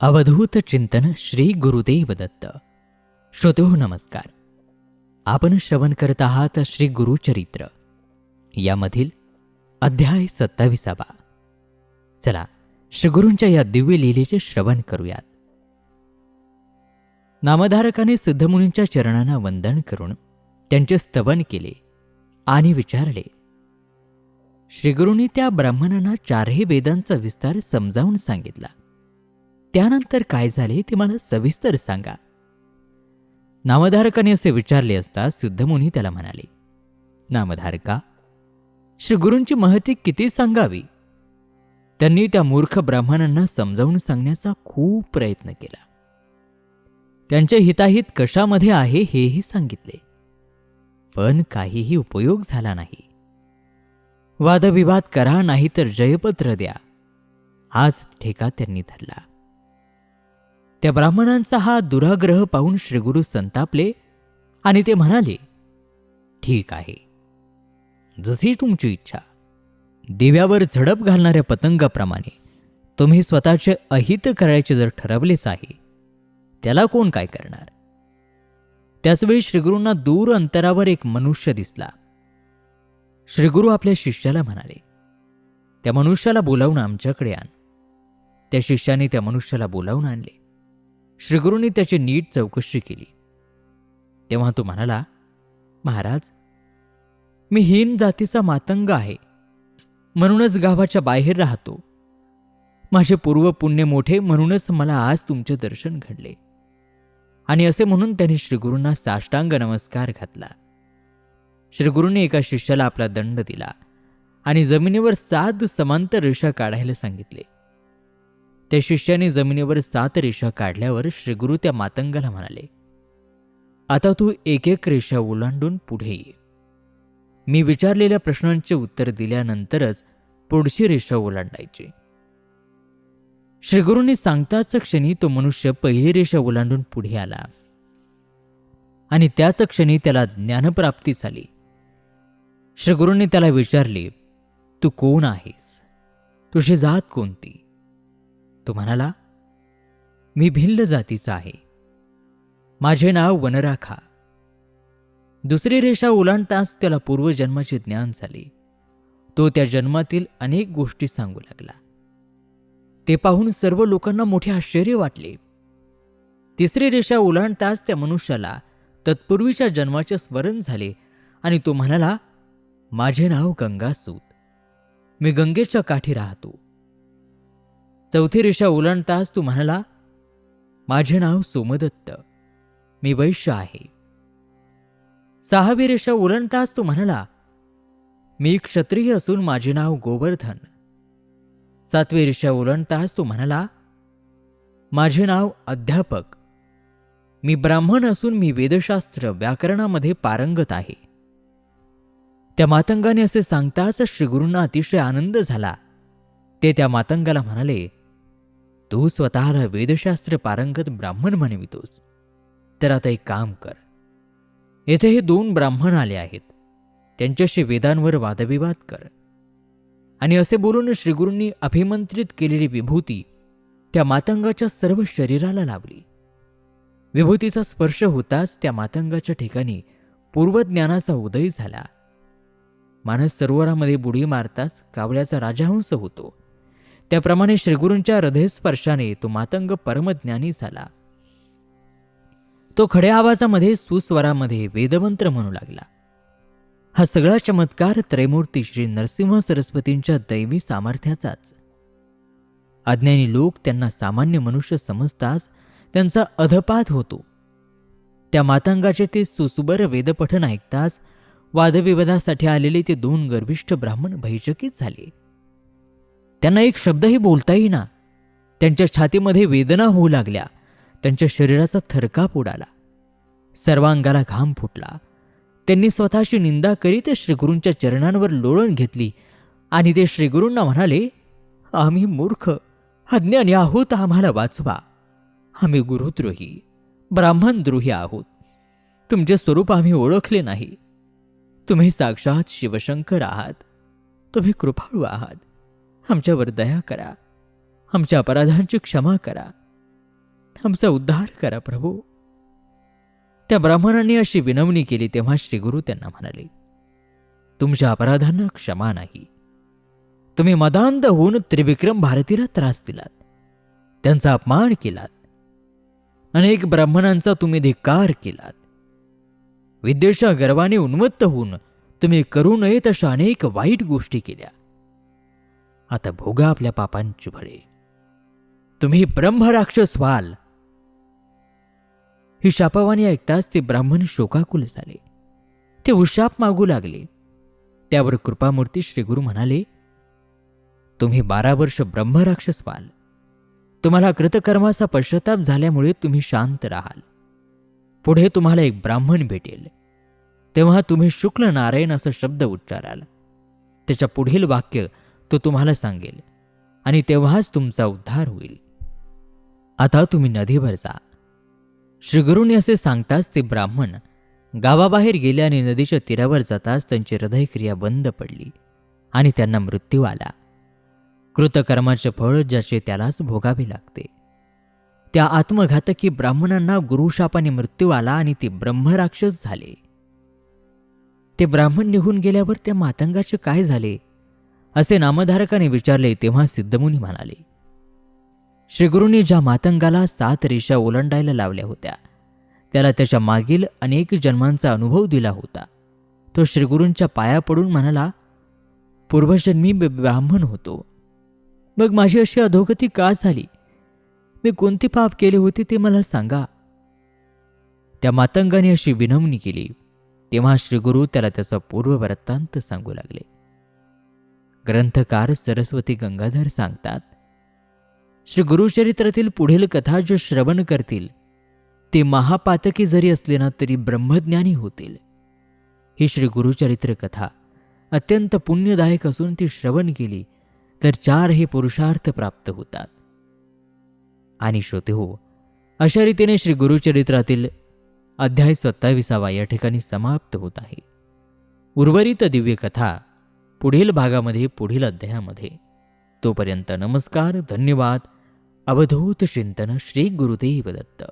अवधूत चिंतन श्री गुरुदेव दत्त श्रोतो नमस्कार आपण श्रवण करत आहात श्री गुरुचरित्र यामधील अध्याय सत्ताविसावा चला श्रीगुरूंच्या या दिव्य लीलेचे श्रवण करूयात नामधारकाने सिद्धमुनींच्या चरणांना वंदन करून त्यांचे स्तवन केले आणि विचारले श्रीगुरूंनी त्या ब्राह्मणांना चारही वेदांचा विस्तार समजावून सांगितला त्यानंतर काय झाले ते मला सविस्तर सांगा. नामधारकाने असे विचारले असता सिद्धमुनी त्याला म्हणाले नामधारका श्री गुरूंची महती किती सांगावी? त्यांनी त्या मूर्ख ब्राह्मणांना समजावून सांगण्याचा खूप प्रयत्न केला. त्यांचे हिताहित कशामध्ये आहे हेही सांगितले. पण काहीही उपयोग झाला नाही. वादविवाद करा नाही तर जयपत्र द्या. हाच ठेका त्यांनी धरला. त्या ब्राह्मणांचा हा दुराग्रह पाहून श्रीगुरु संतापले आणि ते म्हणाले ठीक आहे. जशी तुमची इच्छा. दिव्यावर झडप घालणाऱ्या पतंगाप्रमाणे तुम्ही स्वतःचे अहित करायचे जर ठरवलेच आहे त्याला कोण काय करणार? त्याचवेळी श्रीगुरूंना दूर अंतरावर एक मनुष्य दिसला. श्रीगुरू आपल्या शिष्याला म्हणाले त्या मनुष्याला बोलावून आमच्याकडे आण. त्या शिष्याने त्या मनुष्याला बोलावून आणले. श्रीगुरूंनी त्याची नीट चौकशी केली. तेव्हा तो म्हणाला महाराज मी हीन जातीचा मातंग आहे. म्हणूनच गावाच्या बाहेर राहतो. माझे पूर्व पुण्य मोठे म्हणूनच मला आज तुमचे दर्शन घडले. आणि असे म्हणून त्यांनी श्रीगुरूंना साष्टांग नमस्कार घातला. श्रीगुरूंनी एका शिष्याला आपला दंड दिला आणि जमिनीवर सात समांतर रेषा काढायला सांगितले. त्या शिष्याने जमिनीवर सात रेषा काढल्यावर श्रीगुरु त्या मातंगाला म्हणाले आता तू एक एक रेषा ओलांडून पुढे ये. मी विचारलेल्या प्रश्नांचे उत्तर दिल्यानंतरच पुढची रेषा ओलांडायची. श्रीगुरूंनी सांगताच क्षणी तो मनुष्य पहिली रेषा ओलांडून पुढे आला. आणि त्याच क्षणी त्याला ज्ञानप्राप्ती झाली. श्रीगुरूंनी त्याला विचारले तू कोण आहेस? तुझी जात कोणती? तो म्हणाला मी भिल्ल जातीचा आहे. माझे नाव वनराखा. दुसरी रेषा ओलांडताच त्याला पूर्वजन्माचे ज्ञान झाले. तो त्या जन्मातील अनेक गोष्टी सांगू लागला. ते पाहून सर्व लोकांना मोठे आश्चर्य वाटले. तिसरी रेषा ओलांडताच त्या मनुष्याला तत्पूर्वीच्या जन्माचे स्मरण झाले आणि तो म्हणाला माझे नाव गंगासूत. मी गंगेच्या काठी राहतो. चौथी रेषा ओलांडताच तू म्हणाला माझे नाव सोमदत्त. मी वैश्य आहे. सहावी रेषा ओलांडताच तू म्हणाला मी क्षत्रिय असून माझे नाव गोवर्धन. सातवी रेषा ओलांडताच तू म्हणाला माझे नाव अध्यापक. मी ब्राह्मण असून मी वेदशास्त्र व्याकरणामध्ये पारंगत आहे. त्या मातंगाने असे सांगताच श्रीगुरूंना अतिशय आनंद झाला. ते त्या मातंगाला म्हणाले तू स्वतःला वेदशास्त्र पारंगत ब्राह्मण म्हणवितोस. तर आता एक काम कर. येथे हे दोन ब्राह्मण आले आहेत. त्यांच्याशी वेदांवर वादविवाद कर. आणि असे बोलून श्रीगुरूंनी अभिमंत्रित केलेली विभूती त्या मातंगाच्या सर्व शरीराला लावली. विभूतीचा स्पर्श होताच त्या मातंगाच्या ठिकाणी पूर्वज्ञानाचा उदय झाला. मानस सरोवरामध्ये बुडी मारताच कावळ्याचा राजहंस होतो. त्याप्रमाणे श्रीगुरूंच्या हृदयस्पर्शाने तो मातंग परमज्ञानी झाला. तो खड्या आवाजामध्ये सुस्वरामध्ये वेदमंत्र म्हणू लागला. हा सगळा चमत्कार त्रैमूर्ती श्री नरसिंह सरस्वतींच्या दैवी सामर्थ्याचाच. अज्ञानी लोक त्यांना सामान्य मनुष्य समजताच त्यांचा अधपात होतो. त्या मातंगाचे ते सुसुबर वेदपठन ऐकताच वादविवादासाठी आलेले ते दोन गर्भिष्ठ ब्राह्मण भैचकित झाले. त्यांना एक शब्दही बोलता येईना. त्यांच्या छातीमध्ये वेदना होऊ लागल्या. त्यांच्या शरीराचा थरकाप उडाला. सर्वांगाला घाम फुटला. त्यांनी स्वतःची निंदा करीत श्रीगुरूंच्या चरणांवर लोळण घेतली आणि ते श्रीगुरूंना म्हणाले आम्ही मूर्ख. अज्ञानी आहोत आम्हाला वाचवा. आम्ही गुरुद्रोही. ब्राह्मणद्रोही आहोत. तुमचे स्वरूप आम्ही ओळखले नाही. तुम्ही साक्षात शिवशंकर आहात. तुम्ही कृपाळू आहात. आमच्यावर दया करा. आमच्या अपराधांची क्षमा करा. आमचा उद्धार करा प्रभू. त्या ब्राह्मणांनी अशी विनवणी केली तेव्हा श्रीगुरु त्यांना म्हणाले तुमच्या अपराधांना क्षमा नाही. तुम्ही मदांत होऊन त्रिविक्रम भारतीला त्रास दिलात. त्यांचा अपमान केलात. अनेक ब्राह्मणांचा तुम्ही धिक्कार केलात. विद्येच्या गर्वाने उन्मत्त होऊन तुम्ही करू नयेत अशा अनेक वाईट गोष्टी केल्या. आता भोगा आपल्या पापांची फळे. तुम्ही ब्रह्मराक्षस व्हाल. ही शापावाणी ऐकताच ते ब्राह्मण शोकाकुल झाले. ते उशाप मागू लागले. त्यावर कृपामूर्ती श्रीगुरु म्हणाले तुम्ही बारा वर्ष ब्रह्मराक्षस व्हाल. तुम्हाला कृतकर्माचा पश्चाताप झाल्यामुळे तुम्ही शांत राहाल. पुढे तुम्हाला एक ब्राह्मण भेटेल. तेव्हा तुम्ही शुक्ल नारायण असा शब्द उच्चाराल. त्याच्या पुढील वाक्य तो तुम्हाला सांगेल आणि तेव्हाच तुमचा उद्धार होईल. आता तुम्ही नदीवर जा. श्रीगुरूंनी असे सांगताच ते ब्राह्मण गावाबाहेर गेले आणि नदीच्या तीरावर जाताच त्यांची हृदयक्रिया बंद पडली आणि त्यांना मृत्यू आला. कृतकर्माचे फळ ज्याचे त्यालाच भोगावे लागते. त्या आत्मघातकी ब्राह्मणांना गुरुशापाने मृत्यू आला आणि ते ब्रह्मराक्षस झाले. ते ब्राह्मण निघून गेल्यावर त्या मातंगाचे काय झाले? असे नामधारकाने विचारले तेव्हा सिद्धमुनी म्हणाले श्रीगुरूंनी ज्या मातंगाला सात रेषा ओलांडायला लावल्या होत्या त्याला त्याच्या मागील अनेक जन्मांचा अनुभव दिला होता. तो श्रीगुरूंच्या पाया पडून म्हणाला पूर्वजन्मी ब्राह्मण होतो. मग माझी अशी अधोगती का झाली? मी कोणते पाप केले होते ते मला सांगा. त्या मातंगाने अशी विनवणी केली. तेव्हा श्रीगुरू त्याला त्याचा पूर्व वृत्तांत सांगू लागले. ग्रंथकार सरस्वती गंगाधर सांगतात श्री गुरुचरित्रातील पुढील कथा जो श्रवण करतील ते महापातकी जरी असले ना तरी ब्रह्मज्ञानी होतील. ही श्री गुरुचरित्र कथा अत्यंत पुण्यदायक असून ती श्रवण केली तर चार हे पुरुषार्थ प्राप्त होतात. आणि श्रोते हो अशा रीतीने श्री गुरुचरित्रातील अध्याय सत्ताविसावा या ठिकाणी समाप्त होत आहे. उर्वरित दिव्य कथा पुढील भागामध्ये पुढील अध्यायामध्ये. तोपर्यंत नमस्कार धन्यवाद. अवधूत चिंतन श्री गुरुदेव दत्त.